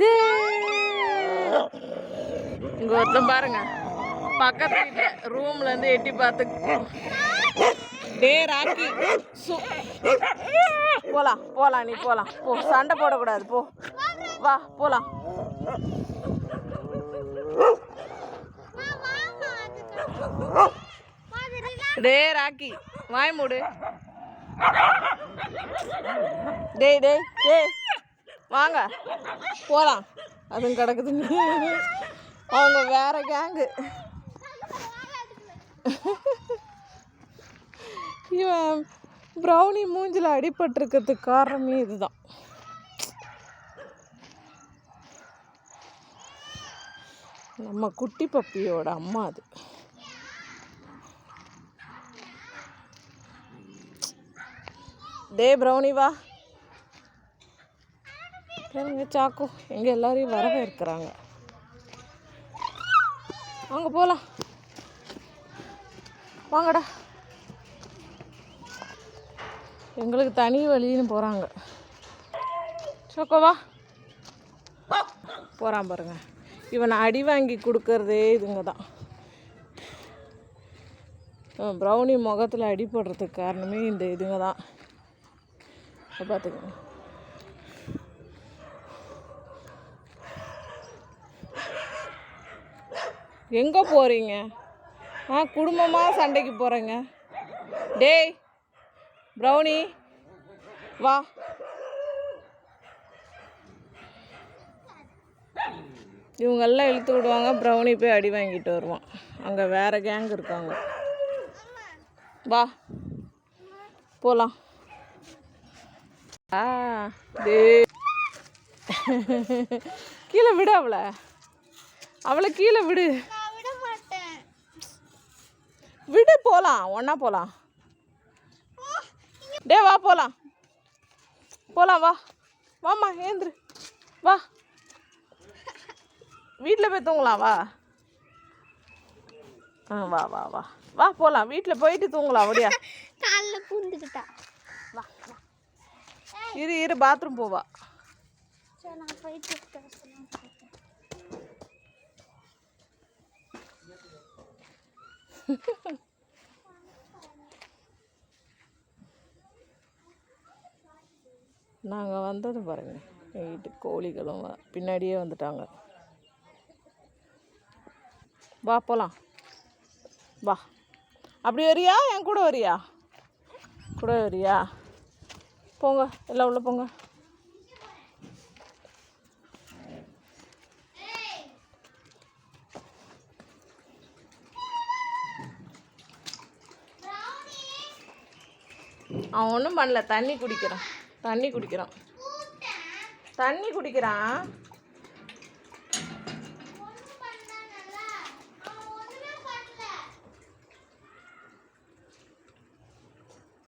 சே. இங்க ஒருத்தன் பாருங்க. பக்கத்து வீட்டில் ரூம்ல இருந்து எட்டி பார்த்து. டே ராக்கி. சு. போலாம் போலாம் நீ போலாம். போ சண்டை போடக்கூடாது போ. வா போலாம். டே ராக்கி வாய் மூடு. டேய் டேய் டேய். வாங்க. போகலாம் அதுவும் கிடக்குதுங்க அவங்க வேற கேங்கு இவன் ப்ரௌனி மூஞ்சில் அடிபட்டிருக்கிறதுக்கு காரணமே இதுதான். நம்ம குட்டி பப்பியோட அம்மா அது. டே ப்ரௌனி வா. பாருங்க சாக்கோ. இங்கே எல்லாரையும் வரவேற்கிறாங்க. வாங்க போகலாம் வாங்கடா. எங்களுக்கு தனி வழின்னு போகிறாங்க சோக்கோ வா. போகிறான் பாருங்க. இவனை அடி வாங்கி கொடுக்கறதே இதுங்க தான். ப்ரௌனி முகத்தில் அடிபடுறதுக்கு காரணமே இந்த இதுங்க தான். பார்த்துக்கோங்க எங்கே போகிறீங்க ஆ குடும்பமாக சண்டைக்கு போகிறேங்க டேய் ப்ரௌனி வா. இவங்கெல்லாம் இழுத்து விடுவாங்க ப்ரௌனி போய் அடி வாங்கிட்டு வருவான். அங்கே வேறு கேங் இருக்காங்க. வா. போகலாம் ஆ டே கீழே விடு அவளை. அவளை கீழே விடு. விடு போகலாம் ஒன்றா போகலாம் டே வா போகலாம் போகலாம் வா. வாம்மா ஏந்திரு. வா. வீட்டில் போய் தூங்கலாம் வா. ஆ வா வா வா. வா போகலாம் வீட்டில் போயிட்டு தூங்கலாம் அப்படியா காலில் பூந்துக்கிட்டா. வா வா. இரு இரு பாத்ரூம் போவா சரி நான் போயிட்டு நாங்கள் வந்தது பாருங்க. எங்கள் வீட்டு கோழிகளும் பின்னாடியே வந்துட்டாங்க. வா போகலாம் வா. அப்படி வரியா? என் கூட வரியா? கூட வரியா? போங்க எல்லாம் உள்ளே போங்க. அவன் ஒன்றும் பண்ணல. தண்ணி குடிக்கிறான். தண்ணி குடிக்கிறான். தண்ணி குடிக்கிறான்.